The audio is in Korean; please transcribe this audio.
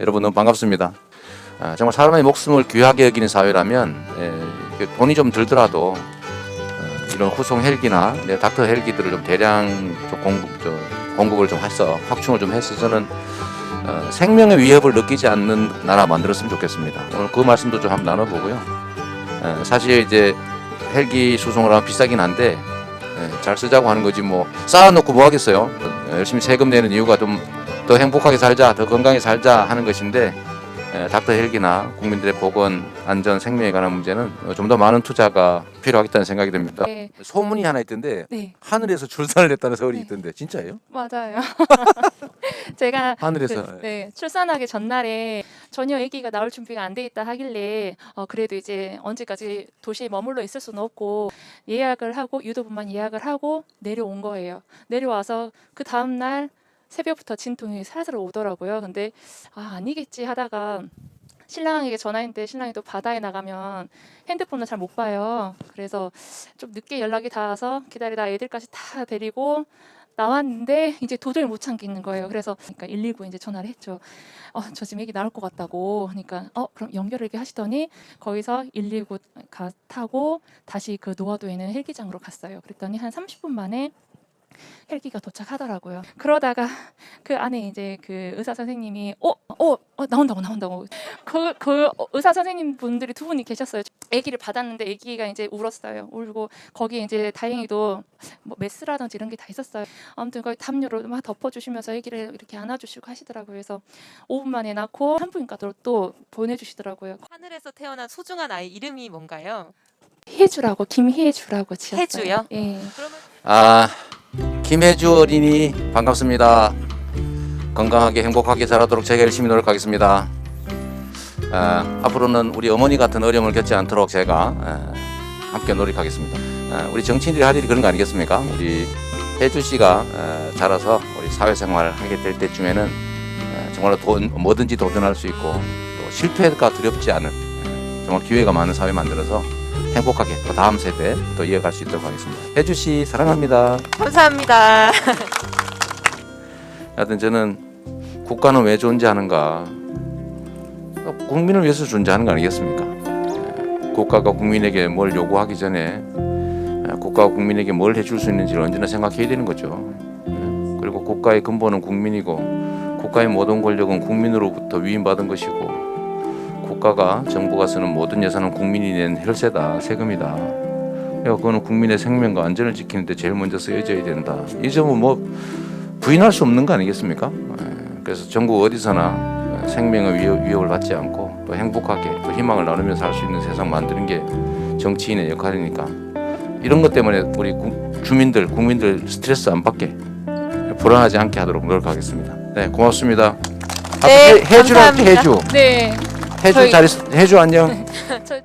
여러분 너무 반갑습니다. 아, 정말 사람의 목숨을 귀하게 여기는 사회라면 에, 그 돈이 좀 들더라도 어, 이런 후송 헬기나 네, 닥터 헬기들을 좀 대량 좀 공급, 저, 공급을 좀 해서 확충을 좀 해서 저는 어, 생명의 위협을 느끼지 않는 나라 만들었으면 좋겠습니다. 오늘 그 말씀도 좀 한번 나눠보고요. 에, 사실 이제 헬기 수송을 하면 비싸긴 한데 에, 잘 쓰자고 하는 거지 뭐 쌓아놓고 뭐 하겠어요. 어, 열심히 세금 내는 이유가 좀 더 행복하게 살자, 더 건강히 살자 하는 것인데 에, 닥터 헬기나 국민들의 보건, 안전, 생명에 관한 문제는 좀 더 많은 투자가 필요하겠다는 생각이 듭니다. 네, 소문이 하나 있던데 네, 하늘에서 출산을 했다는 소리 네. 있던데 진짜예요? 맞아요. 제가 하늘에서 그, 네, 출산하기 전날에 전혀 아기가 나올 준비가 안 돼 있다 하길래 어, 그래도 이제 언제까지 도시에 머물러 있을 수는 없고 예약을 하고 유도분만 예약을 하고 내려온 거예요. 내려와서 그 다음 날 새벽부터 진통이 살살 오더라고요. 근데 아, 아니겠지 하다가 신랑에게 전화했는데 신랑이 또 바다에 나가면 핸드폰을 잘 못 봐요. 그래서 좀 늦게 연락이 닿아서 기다리다 애들까지 다 데리고 나왔는데 이제 도저히 못 참겠는 거예요. 그래서 그러니까 119 이제 전화를 했죠. 어, 저 지금 애기 나올 것 같다고. 그러니까 어, 그럼 연결을 이렇게 하시더니 거기서 119 가 타고 다시 그 노화도에 있는 헬기장으로 갔어요. 그랬더니 한 30분 만에 헬기가 도착하더라고요. 그러다가 그 안에 이제 그 의사 선생님이 어, 어, 어 나온다고 나온다고. 그, 그 의사 선생님 분들이 두 분이 계셨어요. 아기를 받았는데 아기가 이제 울었어요. 울고 거기에 이제 다행히도 뭐 메스라든지 이런 게 다 있었어요. 아무튼 거기 담요로 막 덮어주시면서 아기를 이렇게 안아주시고 하시더라고요. 그래서 5분 만에 낳고 산부인과로 또 보내주시더라고요. 하늘에서 태어난 소중한 아이 이름이 뭔가요? 혜주라고 김혜주라고 지었어요. 혜주요? 예. 그러면 아 김혜주 어린이 반갑습니다. 건강하게 행복하게 자라도록 제가 열심히 노력하겠습니다. 아, 앞으로는 우리 어머니 같은 어려움을 겪지 않도록 제가 아, 함께 노력하겠습니다. 아, 우리 정치인들이 할 일이 그런 거 아니겠습니까? 우리 혜주 씨가 아, 자라서 우리 사회생활 하게 될 때쯤에는 아, 정말로 돈, 뭐든지 도전할 수 있고 또 실패가 두렵지 않은 아, 정말 기회가 많은 사회 만들어서 행복하게 또 다음 세대 또 이어갈 수 있도록 하겠습니다. 혜주 씨 사랑합니다. 감사합니다. 하여튼 저는 국가는 왜 존재하는가? 국민을 위해서 존재하는 거 아니겠습니까? 예, 국가가 국민에게 뭘 요구하기 전에 예, 국가가 국민에게 뭘 해줄 수 있는지를 언제나 생각해야 되는 거죠. 예, 그리고 국가의 근본은 국민이고 국가의 모든 권력은 국민으로부터 위임받은 것이고 국가가 정부가 쓰는 모든 예산은 국민이 낸 혈세다 세금이다. 그러니까 그거는 국민의 생명과 안전을 지키는데 제일 먼저 쓰여져야 된다. 이 점은 뭐 부인할 수 없는 거 아니겠습니까? 예, 그래서 전국 어디서나 생명의 위협, 위협을 받지 않고 또 행복하게 또 희망을 나누며 살 수 있는 세상 만드는 게 정치인의 역할이니까 이런 것 때문에 우리 구- 주민들 국민들 스트레스 안 받게 불안하지 않게 하도록 노력하겠습니다. 네 고맙습니다. 네, 아, 해- 해주라. 해주 네. 해주 저희- 잘 있, 해주 안녕. 저